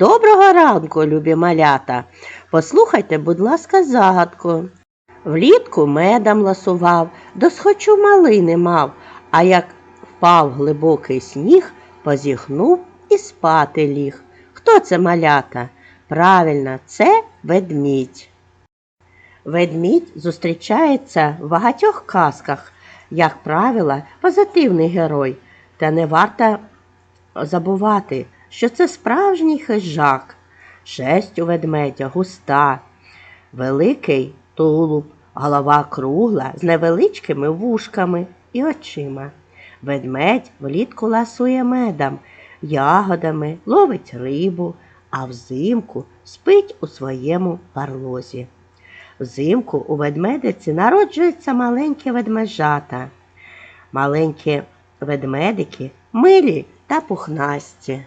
Доброго ранку, любі малята. Послухайте, будь ласка, загадку. Влітку медом ласував, досхочу малини мав, а як впав глибокий сніг, позіхнув і спати ліг. Хто це малята? Правильно, це ведмідь. Ведмідь зустрічається в багатьох казках, як правило, позитивний герой, та не варто забувати, що це справжній хижак. Шесть у ведмедя густа, великий тулуб, голова кругла з невеличкими вушками і очима. Ведмедь влітку ласує медом, ягодами, ловить рибу, а взимку спить у своєму барлозі. Взимку у ведмедиці народжуються маленькі ведмежата. Маленькі ведмедики милі та пухнасті.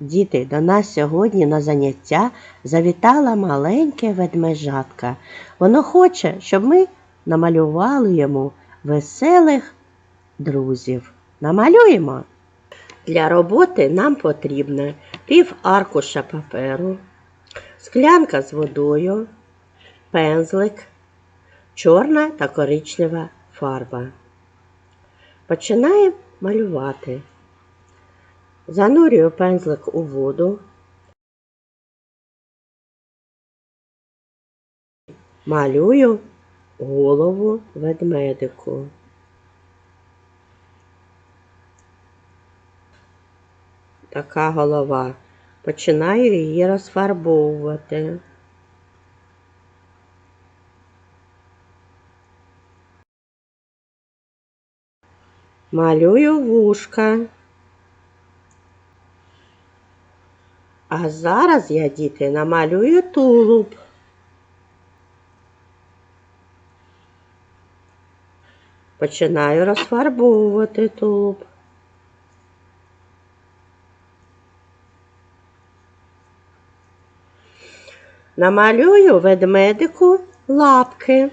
Діти, до нас сьогодні на заняття завітала маленьке ведмежатка. Воно хоче, щоб ми намалювали йому веселих друзів. Намалюємо. Для роботи нам потрібно пів аркуша паперу, склянка з водою, пензлик, чорна та коричнева фарба. Починаємо малювати. Занурюю пензлик у воду. Малюю голову ведмедику. Така голова. Починаю її розфарбовувати. Малюю вушка. А зараз я, діти, намалюю тулуб. Починаю розфарбовувати тулуб. Намалюю ведмедику лапки.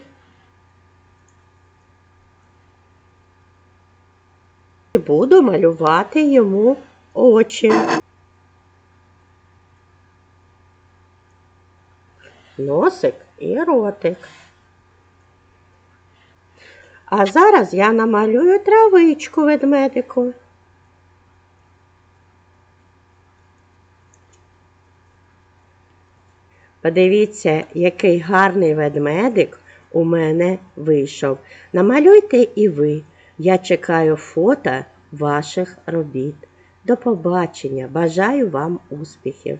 Буду малювати йому очі. Носик і ротик. А зараз я намалюю травичку ведмедику. Подивіться, який гарний ведмедик у мене вийшов. Намалюйте і ви. Я чекаю фото ваших робіт. До побачення. Бажаю вам успіхів!